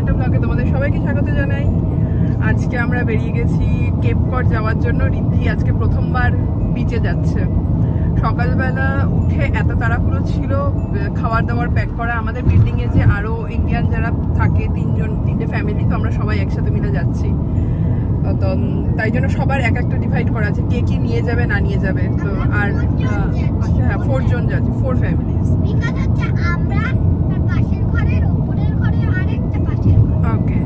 একটা ব্লগে তোমাদের সবাইকে স্বাগত জানাই। আজকে আমরা বেরিয়ে গেছি কেপকট যাওয়ার জন্য। রিদ্ধি আজকে প্রথমবার বিচে যাচ্ছে। সকালবেলা উঠে এত তাড়াহুড়ো ছিল খাবার দাবার প্যাক করা। আমাদের বিল্ডিংয়ে যে আরও ইন্ডিয়ান যারা থাকে, তিনজন, তিনটে ফ্যামিলি তো আমরা সবাই একসাথে মিলে যাচ্ছি। তো, তাই জন্য সবার এক একটা ডিভাইড করা আছে। কে কি নিয়ে যাবে, না নিয়ে যাবে। তো, আর হ্যাঁ ফোর জন যাচ্ছে ফোর ফ্যামিলিজ তার পাশের ঘরের উপরের ঘরে আরেকটা পাশের ঘর ওকে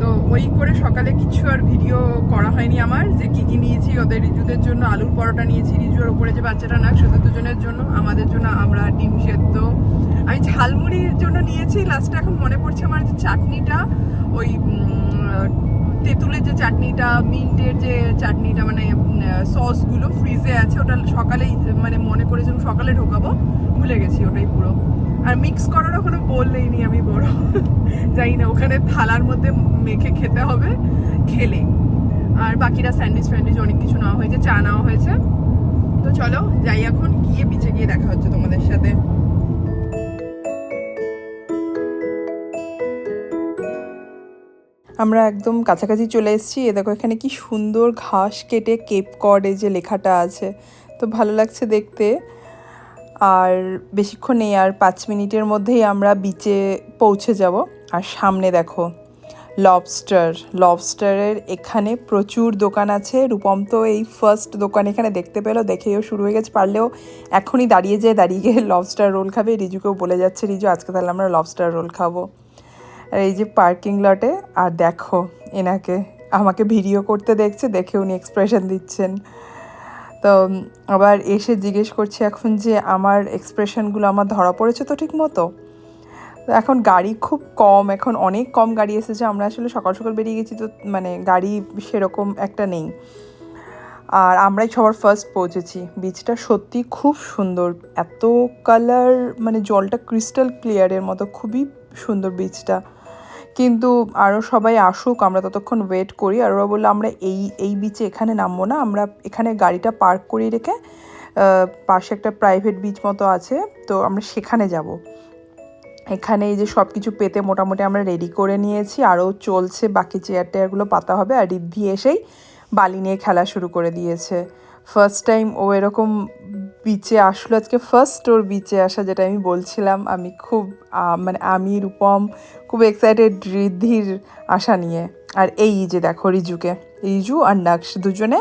তো ওই করে সকালে কিছু আর ভিডিও করা হয়নি আমার, যে কি কি নিয়েছি, ওদের রিজুদের জন্য আলুর পরোটা নিয়েছি, রিজুর ওপরে যে বাচ্চাটা না সেটা দুজনের জন্য, আমাদের জন্য আমরা ডিম সেদ্ধ। আমি ঝালমুড়ির জন্য নিয়েছি লাস্টে এখন মনে পড়ছে আমার যে চাটনিটা, ওই তেঁতুলের যে চাটনিটা, মিন্টের যে চাটনিটা মানে সসগুলো ফ্রিজে আছে, ওটা সকালেই মানে মনে করেছিলাম সকালে ঢোকাবো, ভুলে গেছি ওটাই পুরো। আর মিক্স করারও কোনো বোল নেইনি আমি বড় জানি না, ওখানে থালার মধ্যে মেখে খেতে হবে খেলে আর বাকিরা স্যান্ডউইচ ফ্যান্ডউইচ অনেক কিছু নেওয়া হয়েছে, চা নেওয়া হয়েছে। তো চলো, যাই এখন, গিয়ে বিচে গিয়ে দেখা হচ্ছে তোমাদের সাথে। আমরা একদম কাছাকাছি চলে এসেছি। এ দেখো, এখানে কি সুন্দর ঘাস কেটে কেপ এই যে লেখাটা আছে। তো ভালো লাগছে দেখতে। আর বেশিক্ষণ নেই, আর পাঁচ মিনিটের মধ্যেই আমরা বিচে পৌঁছে যাব। আর সামনে দেখো লবস্টার লবস্টারের এখানে প্রচুর দোকান আছে। রূপম তো এই ফার্স্ট দোকান এখানে দেখতে পেল, দেখেও শুরু হয়ে গেছে। পারলেও এখনই দাঁড়িয়ে যেয়ে দাঁড়িয়ে গিয়ে লবস্টার রোল খাবে। রিজুকেও বলে যাচ্ছে, রিজু, আজকে তাহলে আমরা লবস্টার রোল খাব। আর এই যে পার্কিং লটে আর দেখো, এনাকে, আমাকে ভিডিও করতে দেখছে, দেখে উনি এক্সপ্রেশন দিচ্ছেন। তো আবার এসে জিজ্ঞেস করছে এখন যে আমার এক্সপ্রেশনগুলো আমার ধরা পড়েছে তো ঠিক মতো? এখন গাড়ি খুব কম, এখন অনেক কম গাড়ি এসেছে, আমরা আসলে সকাল সকাল বেরিয়ে গেছি তো মানে গাড়ি সেরকম একটা নেই। আর আমরাই সবার ফার্স্ট পৌঁছেছি। বিচটা সত্যি খুব সুন্দর, এত কালার মানে জলটা ক্রিস্টাল ক্লিয়ারের মতো, খুবই সুন্দর বিচটা কিন্তু আরও সবাই আসুক, আমরা ততক্ষণ ওয়েট করি। আর ওরা বলল, আমরা এই এই বিচে এখানে নামবো না, আমরা এখানে গাড়িটা পার্ক করিয়ে রেখে পাশে একটা প্রাইভেট বিচ মতো আছে, তো আমরা সেখানে যাব। এখানে এই যে সব কিছু পেতে মোটামুটি আমরা রেডি করে নিয়েছি। আরও চলছে, বাকি চেয়ার টেয়ারগুলো পাতা হবে। আর রিদ্ধি এসেই বালি নিয়ে খেলা শুরু করে দিয়েছে। ফার্স্ট টাইম ও এরকম বিচে আসলো। আজকে ফার্স্ট ওর বিচে আসা, যেটা আমি বলছিলাম, আমি খুব মানে আমি, রূপম, খুব এক্সাইটেড রিদ্ধির আশা নিয়ে। আর এই যে দেখো রিজুকে, রিজু আর নাক্স দুজনে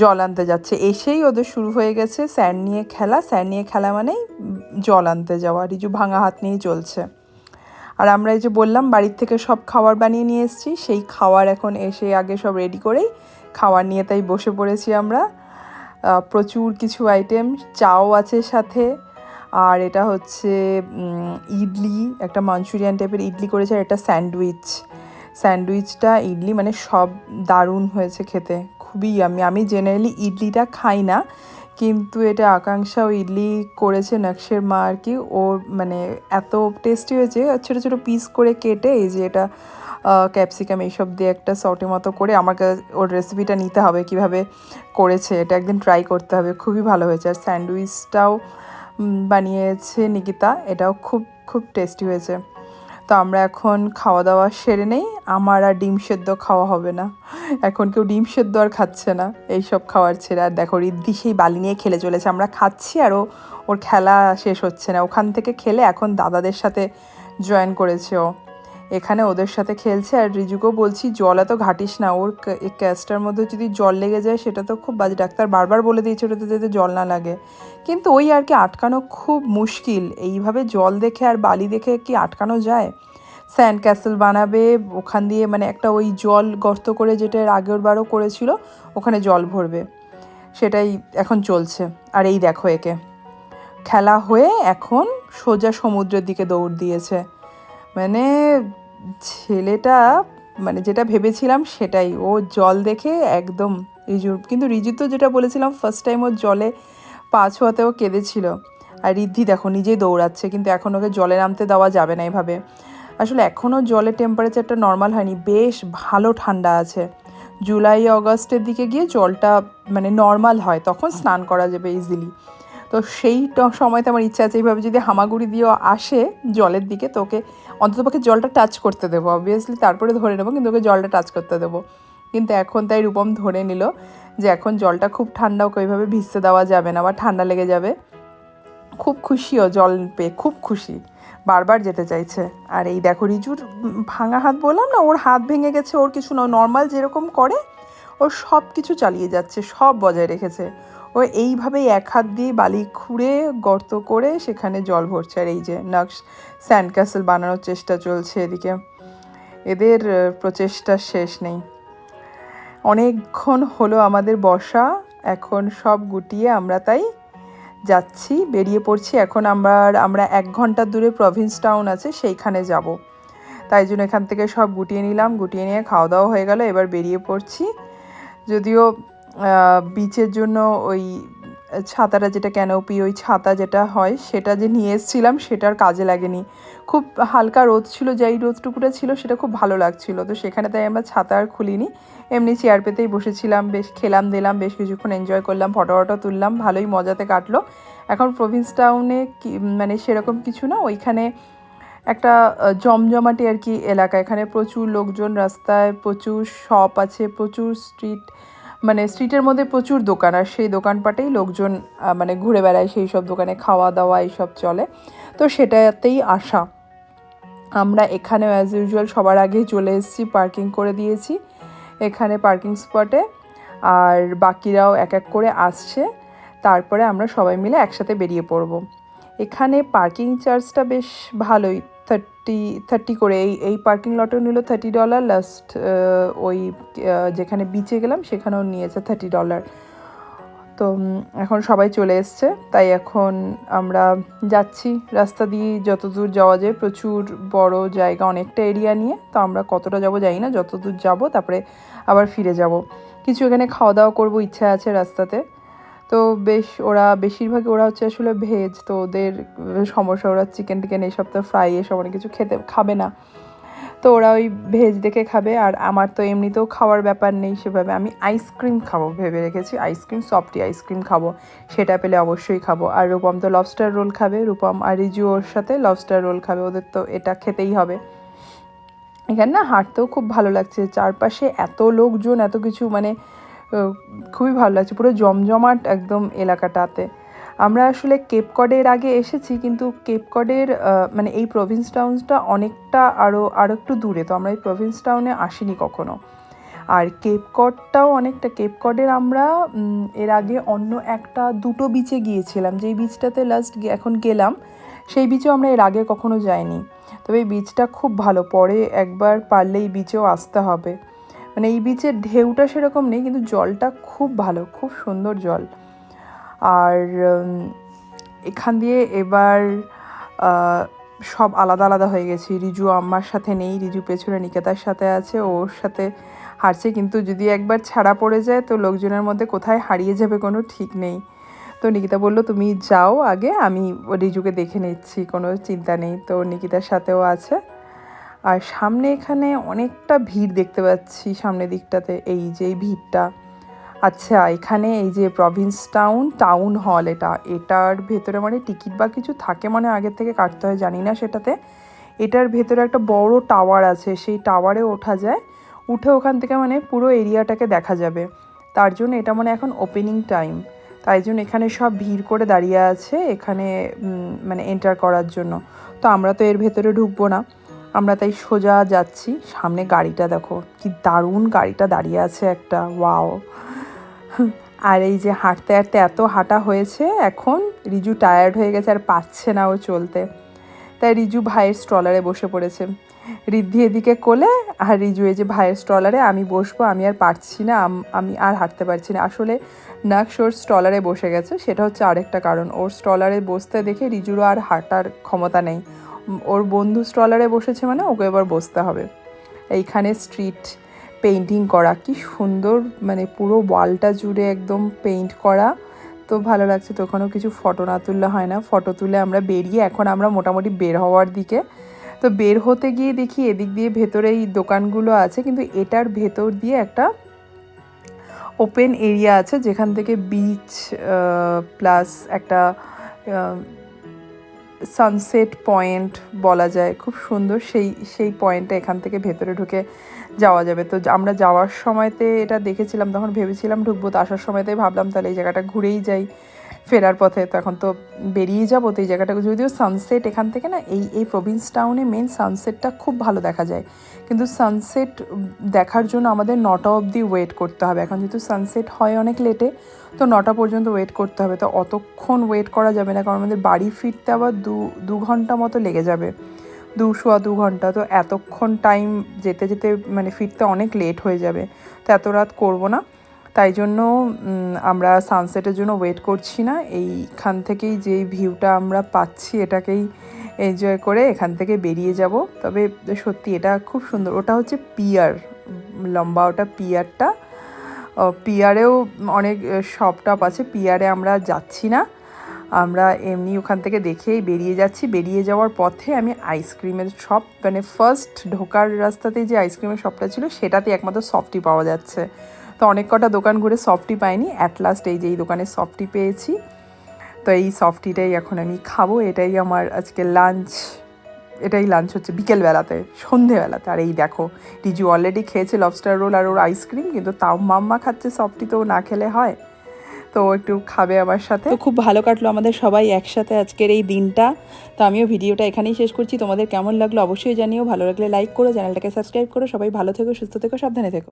জল আনতে যাচ্ছে। এসেই ওদের শুরু হয়ে গেছে স্যান্ড নিয়ে খেলা। স্যান্ড নিয়ে খেলা মানেই জল আনতে যাওয়া। রিজু ভাঙা হাত নিয়েই চলছে। আর আমরা এই যে বললাম, বাড়ির থেকে সব খাবার বানিয়ে নিয়ে এসেছি। সেই খাওয়ার এখন এসে আগে সব রেডি করেই খাওয়ার নিয়ে তাই বসে পড়েছি আমরা। প্রচুর কিছু আইটেম চাও আছে সাথে। আর এটা হচ্ছে ইডলি, একটা মাঞ্চুরিয়ান টাইপের ইডলি করেছে আর এটা স্যান্ডউইচ। স্যান্ডউইচটা, ইডলি মানে সব দারুণ হয়েছে খেতে। খুবই আমি আমি জেনারেলি ইডলিটা খাই না কিন্তু এটা আকাঙ্ক্ষা ইডলি করেছে নকশের মা আর কি। ওর মানে এত টেস্টি হয়েছে ছোটো ছোটো পিস করে কেটে এই যে এটা ক্যাপসিকাম এইসব দিয়ে একটা সটে মতো করে আমাকে ওর রেসিপিটা নিতে হবে কীভাবে করেছে। এটা একদিন ট্রাই করতে হবে, খুবই ভালো হয়েছে। আর স্যান্ডউইচটাও বানিয়েছে নিকিতা। এটাও খুব খুব টেস্টি হয়েছে। তো আমরা এখন খাওয়া দাওয়া সেরে নেই। আমার আর ডিম সেদ্ধ খাওয়া হবে না। এখন কেউ ডিম সেদ্ধ আর খাচ্ছে না। এইসব খাওয়ার ছেড়ে। আর দেখো রিদ্ধি সেই বালি নিয়ে খেলে চলেছে। আমরা খাচ্ছি আর ওর খেলা শেষ হচ্ছে না। ওখান থেকে খেলে এখন দাদাদের সাথে জয়েন করেছে ও। এখানে ওদের সাথে খেলছে আর রিজুকেও বলছি, জল এত ঘাটিস না, ওর ক্যাস্টার মধ্যে যদি জল লেগে যায়, সেটা তো খুব বাজে। ডাক্তার বারবার বলে দিয়েছে ওটাতে যাতে জল না লাগে। কিন্তু ওই আর কি আটকানো খুব মুশকিল। এইভাবে জল দেখে আর বালি দেখে কি আটকানো যায়? স্যান্ড ক্যাসেল বানাবে, ওখান দিয়ে মানে একটা ওই জল গর্ত করে যেটা আগের বারও করেছিল, ওখানে জল ভরবে। সেটাই এখন চলছে। আর এই দেখো একে। খেলা হয়ে এখন সোজা সমুদ্রের দিকে দৌড় দিয়েছে। মানে ছেলেটা মানে যেটা ভেবেছিলাম সেটাই। ও জল দেখে একদম রিজুর কিন্তু রিজু তো যেটা বলেছিলাম ফার্স্ট টাইম ওর জলে পা ছোঁয়াতেও কেঁদেছিল। আর রিদ্ধি দেখো নিজেই দৌড়াচ্ছে, কিন্তু এখন ওকে জলে নামতে দেওয়া যাবে না এভাবে। আসলে এখনও জলের টেম্পারেচারটা নর্মাল হয়নি, বেশ ভালো ঠান্ডা আছে। জুলাই, অগস্টের দিকে গিয়ে জলটা মানে নর্মাল হয়, তখন স্নান করা যাবে ইজিলি তো সেই সময়তে আমার ইচ্ছা আছে, এইভাবে যদি হামাগুড়ি দিয়েও আসে জলের দিকে, তো ওকে অন্ততপক্ষে জলটা টাচ করতে দেবো অবভিয়াসলি তারপরে ধরে নেব, কিন্তু ওকে জলটা টাচ করতে দেবো। কিন্তু এখন তাই রূপম ধরে নিল যে এখন জলটা খুব ঠান্ডা, ওকে ওইভাবে ভিজতে দেওয়া যাবে না বা ঠান্ডা লেগে যাবে। খুব খুশিও জল পেয়ে, খুব খুশি। বারবার যেতে চাইছে। আর এই দেখো রিজুর ভাঙা হাত বললাম না, ওর হাত ভেঙে গেছে, ওর কিছু নয় নর্মাল যেরকম করে ও সব কিছু চালিয়ে যাচ্ছে, সব বজায় রেখেছে। ও এইভাবেই এক হাত দিয়ে বালি খুঁড়ে গর্ত করে সেখানে জল ভরছে। আর এই যে নাক্স স্যান্ড ক্যাসেল বানানোর চেষ্টা চলছে এদিকে। এদের প্রচেষ্টা শেষ নেই। অনেকক্ষণ হলো আমাদের বসা, এখন সব গুটিয়ে আমরা তাই যাচ্ছি, বেরিয়ে পড়ছি। এখন আমরা আমরা এক ঘণ্টা দূরে প্রভিন্স টাউন আছে, সেইখানে যাব। তাই জন্য এখান থেকে সব গুটিয়ে নিলাম, গুটিয়ে নিয়ে খাওয়া দাওয়া হয়ে গেল, এবার বেরিয়ে পড়ছি। যদিও বিচের জন্য ওই ছাতাটা যেটা ক্যানোপি ওই ছাতা যেটা হয়, সেটা যে নিয়ে এসেছিলাম, সেটার কাজে লাগেনি। খুব হালকা রোদ ছিল, যেই রোদটুকুটা ছিল, সেটা খুব ভালো লাগছিল। তো সেখানে তাই আমরা ছাতা আর খুলিনি। এমনি চেয়ার পেতেই বসেছিলাম, বেশ খেলাম, দিলাম, বেশ কিছুক্ষণ এনজয় করলাম ফটো ফটো তুললাম, ভালোই মজাতে কাটলো। এখন প্রভিন্স টাউনে মানে সেরকম কিছু না, ওইখানে একটা জমজমাটি আর কি এলাকা। এখানে প্রচুর লোকজন, রাস্তায় প্রচুর শপ আছে, প্রচুর স্ট্রিট মানে স্ট্রিটের মধ্যে প্রচুর দোকান, আর সেই দোকানপাটেই লোকজন মানে ঘুরে বেড়ায় সেই সব দোকানে খাওয়া দাওয়া এইসব চলে। তো সেটাতেই আসা। আমরা এখানে অ্যাজ ইউজুয়াল সবার আগেই চলে এসেছি পার্কিং করে দিয়েছি এখানে পার্কিং স্পটে আর বাকিরাও এক এক করে আসছে। তারপরে আমরা সবাই মিলে একসাথে বেরিয়ে পড়ব। এখানে পার্কিং চার্জটা বেশ ভালোই। থার্টি থার্টি করে এই এই পার্কিং লটও নিল থার্টি ডলার লাস্ট ওই যেখানে বিচে গেলাম সেখানেও নিয়েছে থার্টি ডলার তো এখন সবাই চলে এসছে, তাই এখন আমরা যাচ্ছি। রাস্তা দিয়ে যত দূর যাওয়া যায়, প্রচুর বড় জায়গা, অনেকটা এরিয়া নিয়ে। তো আমরা কতটা যাব জানি না যত দূর যাব, তারপরে আবার ফিরে যাব। কিছু এখানে খাওয়া দাওয়া করব, ইচ্ছা আছে রাস্তাতে। তো বেশ, ওরা বেশিরভাগই ওরা হচ্ছে আসলে ভেজ তো ওদের সমস্যা ওরা চিকেন টিকেন এইসব তো ফ্রাই এসব অনেক কিছু খেতে খাবে না। তো ওরা ওই ভেজ দেখে খাবে, আর আমার তো এমনিতেও খাওয়ার ব্যাপার নেই সেভাবে। আমি আইসক্রিম খাব ভেবে রেখেছি আইসক্রিম সফটি আইসক্রিম খাব, সেটা পেলে অবশ্যই খাব। আর রূপম তো লবস্টার রোল খাবে, রূপম আর রিজু ওর সাথে লবস্টার রোল খাবে, ওদের তো এটা খেতেই হবে। এখানে না হাঁটতেও খুব ভালো লাগছে, চারপাশে এত লোকজন, এত কিছু মানে খুবই ভালো লাগছে। পুরো জমজমাট একদম এলাকাটাতে। আমরা আসলে কেপকডের আগে এসেছি, কিন্তু কেপকডের মানে এই প্রভিন্স টাউনসটা অনেকটা আরও আরও একটু দূরে, তো আমরা এই প্রভিন্স টাউনে আসিনি কখনো। আর কেপকডটাও অনেকটা কেপকডের আমরা এর আগে অন্য একটা, দুটো বিচে গিয়েছিলাম। যেই বিচটাতে লাস্ট এখন গেলাম, সেই বিচেও আমরা এর আগে কখনো যাইনি। তবে এই বিচটা খুব ভালো, পরে একবার পারলে এই বিচেও আসতে হবে। মানে এই বিচের ঢেউটা সেরকম নেই, কিন্তু জলটা খুব ভালো, খুব সুন্দর জল। আর এখান দিয়ে এবার সব আলাদা আলাদা হয়ে গেছি। রিজু আমার সাথে নেই, রিজু পেছনে নিকেতার সাথে আছে, ওর সাথে হারছে কিন্তু যদি একবার ছাড়া পড়ে যায়, তো লোকজনের মধ্যে কোথায় হারিয়ে যাবে কোনো ঠিক নেই। তো নিকিতা বলল, তুমি যাও আগে, আমি রিজুকে দেখে নিচ্ছি, কোনো চিন্তা নেই। তো নিকিতার সাথেও আছে। আর সামনে এখানে অনেকটা ভিড় দেখতে পাচ্ছি সামনের দিকটাতে, এই যে এই ভিড়টা। আচ্ছা এখানে এই যে প্রভিন্স টাউন টাউন হল এটা, এটার ভেতরে মানে টিকিট বা কিছু থাকে মানে আগের থেকে কাটতে হয়, জানি না সেটাতে। এটার ভেতরে একটা বড় টাওয়ার আছে, সেই টাওয়ারে ওঠা যায়, উঠে ওখান থেকে মানে পুরো এরিয়াটাকে দেখা যাবে। তার জন্য এটা মানে এখন ওপেনিং টাইম তাই জন্য এখানে সব ভিড় করে দাঁড়িয়ে আছে, এখানে মানে এন্টার করার জন্য। তো আমরা তো এর ভেতরে ঢুকবো না। আমরা তাই সোজা যাচ্ছি। সামনে গাড়িটা দেখো, কি দারুণ গাড়িটা দাঁড়িয়ে আছে একটা, ওয়াও। আর এই যে হাঁটতে হাঁটতে এত হাঁটা হয়েছে, এখন রিজু টায়ার্ড হয়ে গেছে আর পাচ্ছে না ও চলতে। তাই রিজু ভাইয়ের স্ট্রলারে বসে পড়েছে। রিদ্ধি এদিকে কোলে আর রিজু এই যে ভাইয়ের স্ট্রলারে আমি বসবো, আমি আর পারছি না, আমি আর হাঁটতে পারছি না। আসলে নাকশ ওর স্ট্রলারে বসে গেছে, সেটা হচ্ছে আরেকটা কারণ। ওর স্ট্রলারে বসতে দেখে রিজুরও আর হাঁটার ক্ষমতা নেই। ওর বন্ধু স্ট্রলারে বসেছে মানে ওকে এবার বসতে হবে। এইখানে স্ট্রিট পেইন্টিং করা, কি সুন্দর মানে পুরো ওয়ালটা জুড়ে একদম পেইন্ট করা। তো ভালো লাগছে তো ওখানেও কিছু ফটো না তুললে হয় না। ফটো তুলে আমরা বেরিয়ে এখন আমরা মোটামুটি বের হওয়ার দিকে। তো বের হতে গিয়ে দেখি এদিক দিয়ে ভেতরে এই দোকানগুলো আছে, কিন্তু এটার ভেতর দিয়ে একটা ওপেন এরিয়া আছে, যেখান থেকে বিচ প্লাস একটা সানসেট পয়েন্ট বলা যায়। খুব সুন্দর সেই সেই পয়েন্টটা এখান থেকে ভেতরে ঢুকে যাওয়া যাবে। তো আমরা যাওয়ার সময়তে এটা দেখেছিলাম, তখন ভেবেছিলাম ঢুকবো, তো আসার সময়তেই ভাবলাম তাহলে এই জায়গাটা ঘুরেই যাই। ফেরার পথে তো এখন তো বেরিয়ে যাব, তো এই জায়গাটা যদিও সানসেট এখান থেকে না, এই এই প্রভিন্স টাউনে মেন সানসেটটা খুব ভালো দেখা যায়। কিন্তু সানসেট দেখার জন্য আমাদের নটা অবধি ওয়েট করতে হবে। এখন যেহেতু সানসেট হয় অনেক লেটে তো নটা পর্যন্ত ওয়েট করতে হবে। তো অতক্ষণ ওয়েট করা যাবে না, কারণ আমাদের বাড়ি ফিরতে আবার দু দু ঘণ্টা মতো লেগে যাবে। দু সোয়া দু ঘণ্টা, তো এতক্ষণ টাইম যেতে যেতে মানে ফিরতে অনেক লেট হয়ে যাবে। তো এত রাত করব না। তাই জন্য আমরা সানসেটের জন্য ওয়েট করছি না। এইখান থেকেই যেই ভিউটা আমরা পাচ্ছি, এটাকেই এনজয় করে এখান থেকে বেরিয়ে যাব। তবে সত্যি এটা খুব সুন্দর। ওটা হচ্ছে পিয়ার লম্বা ওটা পিয়ারটা পিয়ারেও অনেক শপ টপ আছে পিয়ারে আমরা যাচ্ছি না। আমরা এমনি ওখান থেকে দেখেই বেরিয়ে যাচ্ছি। বেরিয়ে যাওয়ার পথে আমি আইসক্রিমের শপ মানে ফার্স্ট ঢোকার রাস্তাতেই যে আইসক্রিমের শপটা ছিল সেটাতে একমাত্র সফটি পাওয়া যাচ্ছে। তো অনেক কটা দোকান ঘুরে সফটি পাইনি। অ্যাট লাস্ট এই যে, এই দোকানে সফটি পেয়েছি। তো এই সফটিটাই এখন আমি খাব। এটাই আমার আজকে লাঞ্চ এটাই লাঞ্চ হচ্ছে বিকেলবেলাতে, সন্ধেবেলাতে। আর এই দেখো টিজু অলরেডি খেয়েছে লবস্টার রোল আর ওর আইসক্রিম কিন্তু তাও মাম্মা খাচ্ছে সফটি তো না খেলে হয়। তো একটু খাবে আমার সাথে। তো খুব ভালো কাটলো আমাদের সবাই একসাথে আজকের এই দিনটা। তো আমিও ভিডিওটা এখানেই শেষ করছি। তোমাদের কেমন লাগল অবশ্যই জানিও। ভালো লাগলে লাইক করো, চ্যানেলটাকে সাবস্ক্রাইব করো। সবাই ভালো থেকো, সুস্থ থেকো, সাবধানে থেকো।